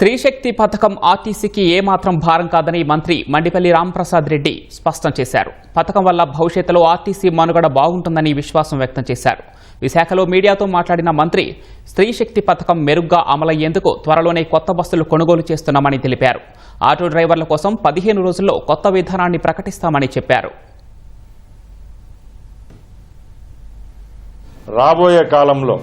స్త్రీశక్తి పథకం ఆర్టీసీకి ఏమాత్రం భారం కాదని మంత్రి మండిపల్లి రాంప్రసాద్ రెడ్డి స్పష్టం చేశారు. పథకం వల్ల భవిష్యత్తులో ఆర్టీసీ మనుగడ బాగుంటుందని విశ్వాసం వ్యక్తం చేశారు. విశాఖలో మీడియాతో మాట్లాడిన మంత్రి స్త్రీశక్తి పథకం మెరుగ్గా అమలయ్యేందుకు త్వరలోనే కొత్త బస్సులు కొనుగోలు చేస్తున్నామని తెలిపారు. ఆటో డ్రైవర్ల కోసం పదిహేను రోజుల్లో కొత్త విధానాన్ని ప్రకటిస్తామని చెప్పారు. రాబోయే కాలంలో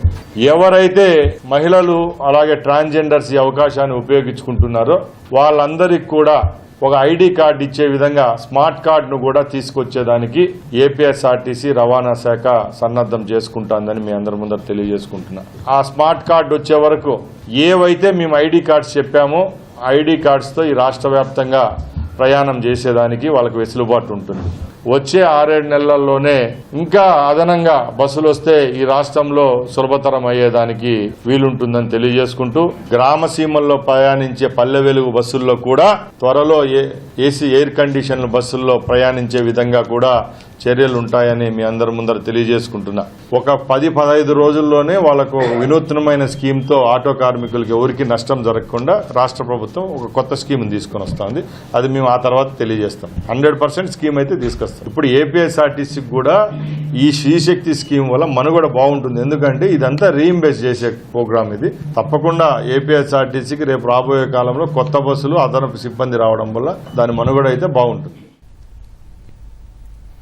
ఎవరైతే మహిళలు అలాగే ట్రాన్స్జెండర్స్ ఈ అవకాశాన్ని ఉపయోగించుకుంటున్నారో వాళ్ళందరికీ కూడా ఒక ఐడి కార్డు ఇచ్చే విధంగా స్మార్ట్ కార్డును కూడా తీసుకొచ్చేదానికి ఏపీఎస్ఆర్టీసీ రవాణా శాఖ సన్నద్ధం చేసుకుంటుందని మీ అందరి ముందర తెలియజేసుకుంటున్నా. ఆ స్మార్ట్ కార్డు వచ్చే వరకు ఏవైతే మేము ఐడి కార్డ్స్ చెప్పామో ఐడి కార్డ్స్తో ఈ రాష్ట్ర వ్యాప్తంగా ప్రయాణం చేసేదానికి వాళ్ళకి వెసులుబాటు ఉంటుంది. వచ్చే ఆరేడు నెలల్లోనే ఇంకా అదనంగా బస్సులు వస్తే ఈ రాష్ట్రంలో సులభతరం అయ్యేదానికి వీలుంటుందని తెలియజేసుకుంటూ గ్రామ సీమల్లో ప్రయాణించే పల్లె వెలుగు బస్సుల్లో కూడా త్వరలో ఏ- ఏసీ ఎయిర్ కండిషన్ బస్సుల్లో ప్రయాణించే విధంగా కూడా చర్యలు ఉంటాయని మీ అందరి ముందర తెలియజేసుకుంటున్నా. ఒక పది పదహైదు రోజుల్లోనే వాళ్ళకు వినూత్నమైన స్కీమ్తో ఆటో కార్మికులకి ఎవరికి నష్టం జరగకుండా రాష్ట్ర ప్రభుత్వం ఒక కొత్త స్కీమ్ తీసుకొని వస్తుంది అది మేము ఆ తర్వాత తెలియజేస్తాం. హండ్రెడ్ పర్సెంట్ స్కీమ్ అయితే తీసుకొస్తాం. ఇప్పుడు ఏపీఎస్ఆర్టీసీకి కూడా ఈ శ్రీశక్తి స్కీమ్ వల్ల మనుగడ బాగుంటుంది. ఎందుకంటే ఇదంతా రీఇంబేస్ చేసే ప్రోగ్రామ్ ఇది. తప్పకుండా ఏపీఎస్ఆర్టీసీకి రేపు రాబోయే కాలంలో కొత్త బస్సులు అదనపు సిబ్బంది రావడం వల్ల దాని మనుగడ అయితే బాగుంటుంది.